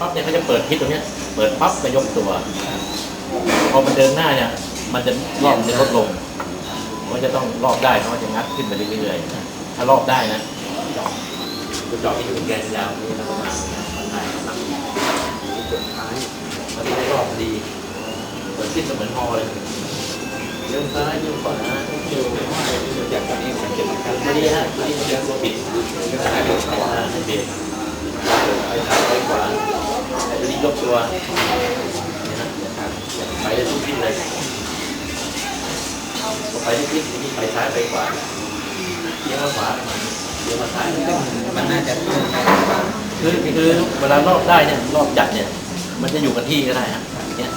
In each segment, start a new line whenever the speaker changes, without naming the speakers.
ปั๊บเนี่ยเขาจะเปิดพิษตรงเนี้ยเปิดปั๊บก็ยกตัว พอมันเดินหน้าเนี่ย มันจะรอบมันจะลดลงมันจะต้องรอบได้เพราะจะงัดขึ้นไปเรื่อยๆถ้ารอบได้นะตัวเจาะที่อยู่แกนยาวนี่นะประมาณมันได้ครับสุดท้ายมันได้รอบดีเหมือนที่เหมือนฮอเลยเลี้ยวซ้ายเลี้ยวขวาเลี้ยวจากตรงนี้มันจะมากันไม่ดีฮะไม่ดีจะตัวปิดก็ได้เลี้ยวขวาให้เบรกไปซ้ายไปขวา ยกตัวเนี่ยนะไปได้ทุกที่เลยพอไปที่ที่นี่ไปซ้ายไปขวาเลี้ยวมาขวาเลี้ยวมาซ้าย
มันน่าจะต้องใช้บ้าง
คือคือเวลารอบได้เนี่ยรอบจัดเนี่ย มันจะอยู่กับที่ก็ได้ฮะเนี่ย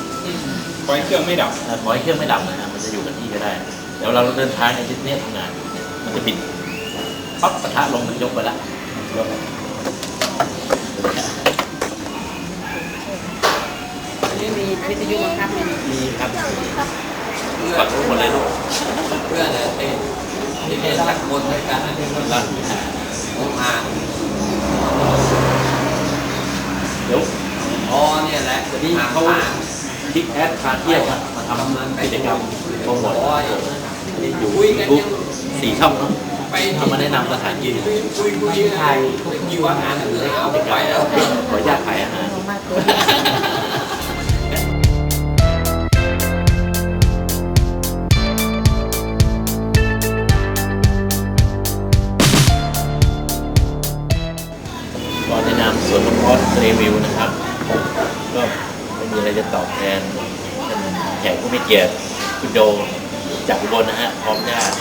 ปล่อยเครื่องไม่ดับ
เอ่อขอให้เครื่องไม่ดับนะฮะมันจะอยู่กับที่ก็ได้เดี๋ยวเราเดินทางในทิศนี้ทำงานเนี่ยมันจะบิดปั๊บปะทะลงมันยกไปละยก
นี่มี วิทยุบังคับไหม
มีครับฝักทุกคนเลยลูก
เพื่อนเนี่ยเต้นที่เต้นสักคนด้วยกันนะที่มันรันผมอ่าน
เดี๋ยว
อ๋อเนี่ยแหละ
เดี๋ยวนี้
อ่าน
เขา
ผ่าน
คลิกแอดพาเที่ยวครับมาทำกิจกรรมโปรโมทนี่อยู่ยูทูบสี่ช่องเนอะ
ไป
ทำมาแนะนำสถานที่
คุยคุยคุยไทยอยู่ว่างานเหลือเอาไปแล้ว
ขออนุญาต ร้าวรีวิวนะครับ ก็ไม่มีอะไรจะตอบแทนท่านแขกผู้มีเกียรติคุณโดจากอุบลนะฮะพร้อมญาติ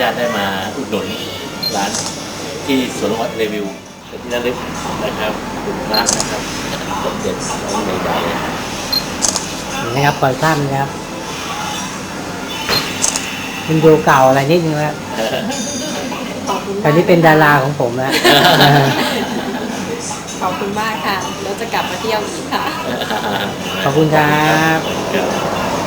ญาติๆได้มาอุดหนุนร้านที่สวนมะพร้าวรีวิวเป็นที่ระลึกนะครับคุณพระนะครับสมเด็จพระใหญ่ๆนะครับ
นี่นะครับปล่อยข้ามนะครับมันดูเก่าอะไรนิดนึงแล้ว
ขอบคุณ
ตอนนี้เป็นดาราของผมแล้ว
ขอบคุณมากค่ะ แล้วจะกลับมาเที่ยวอีกค่ะ
ขอบคุณครับ
ครับ